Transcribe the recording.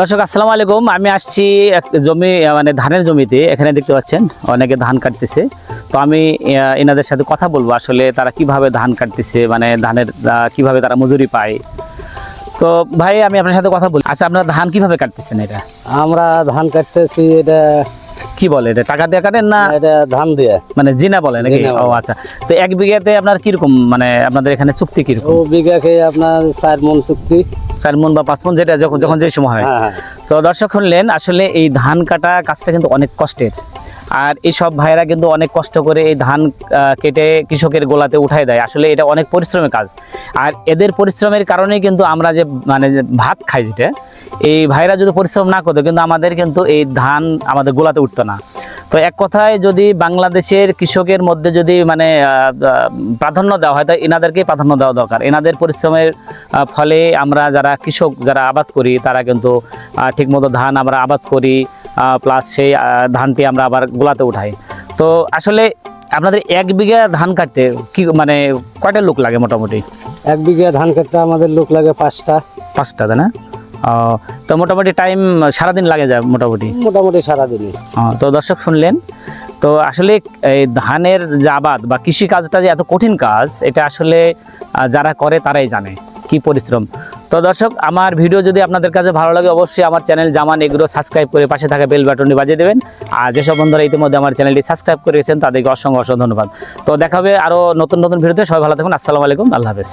দর্শক, আসসালামু আলাইকুম। আমি আসছি এক জমি মানে ধানের জমিতে, এখানে দেখতে পাচ্ছেন অনেকে ধান কাটতেছে। তো আমি এনাদের সাথে কথা বলব, আসলে তারা কীভাবে ধান কাটতেছে মানে ধানের কীভাবে তারা মজুরি পায়। তো ভাই, আমি আপনার সাথে কথা বলি। আচ্ছা আপনারা ধান কীভাবে কাটতেছেন এটা? আমরা ধান কাটতেছি, এটা কি বলে এটা? টাকা দিয়ে কাটেন না এটা ধান দিয়ে। মানে জিনা বলে নাকি? ও আচ্ছা। তো এক বিঘাতে আপনার কীরকম? মানে আপনাদের এখানে চুক্তি কি কীরকম? ও বিঘাকে আপনার চার মন চুক্তি। চার মন বা পাঁচ মন যেটা যখন যখন যে সময় হয়। হ্যাঁ হ্যাঁ। তো দর্শক শুনলেন আসলে এই ধান কাটা কাজটা কিন্তু অনেক কষ্টের। আর এই সব ভাইরা কিন্তু অনেক কষ্ট করে এই ধান কেটে কৃষকের গোলাতে উঠায় দেয়। আসলে এটা অনেক পরিশ্রমের কাজ। আর এদের পরিশ্রমের কারণেই কিন্তু আমরা যে মানে ভাত খাই যেটা, এই ভাইরা যদি পরিশ্রম না করতো, কিন্তু আমাদের কিন্তু এই ধান আমাদের গোলাতে উঠতো না। তো এক কথায় যদি বাংলাদেশের কৃষকের মধ্যে যদি মানে প্রাধান্য দেওয়া হয় তাই এনাদেরকে প্রাধান্য দেওয়া দরকার। এনাদের পরিশ্রমের ফলে আমরা যারা কৃষক যারা আবাদ করি তারা কিন্তু ঠিকমতো ধান আমরা আবাদ করি প্লাস সেই ধানটি আমরা আবার গোলাতে উঠাই। তো আসলে আপনাদের এক বিঘা ধান কাটতে কি মানে কয়টা লোক লাগে মোটামুটি? এক বিঘা ধান কাটতে আমাদের লোক লাগে পাঁচটা। পাঁচটা তাই না? তো মোটামুটি টাইম সারাদিন লাগে যায় মোটামুটি? মোটামুটি সারাদিনই। তো দর্শক শুনলেন তো আসলে এই ধানের যে আবাদ বা কৃষি কাজটা যে এত কঠিন কাজ এটা আসলে যারা করে তারাই জানে কি পরিশ্রম। তো দর্শক আমার ভিডিও যদি আপনাদের কাছে ভালো লাগে অবশ্যই আমার চ্যানেল জামান এগুলো সাবস্ক্রাইব করে পাশে থাকা বেল বাটনটি বাজিয়ে দেবেন। আর যেসব বন্ধুরা ইতিমধ্যে আমার চ্যানেলটি সাবস্ক্রাইব করে করেছেন তাদেরকে অসংখ্য অসংখ্য ধন্যবাদ। তো দেখাবে আরও নতুন নতুন ভিডিওতে সবাই ভালো থাকুন আসসালামু আলাইকুম আল্লাহ হাফেজ।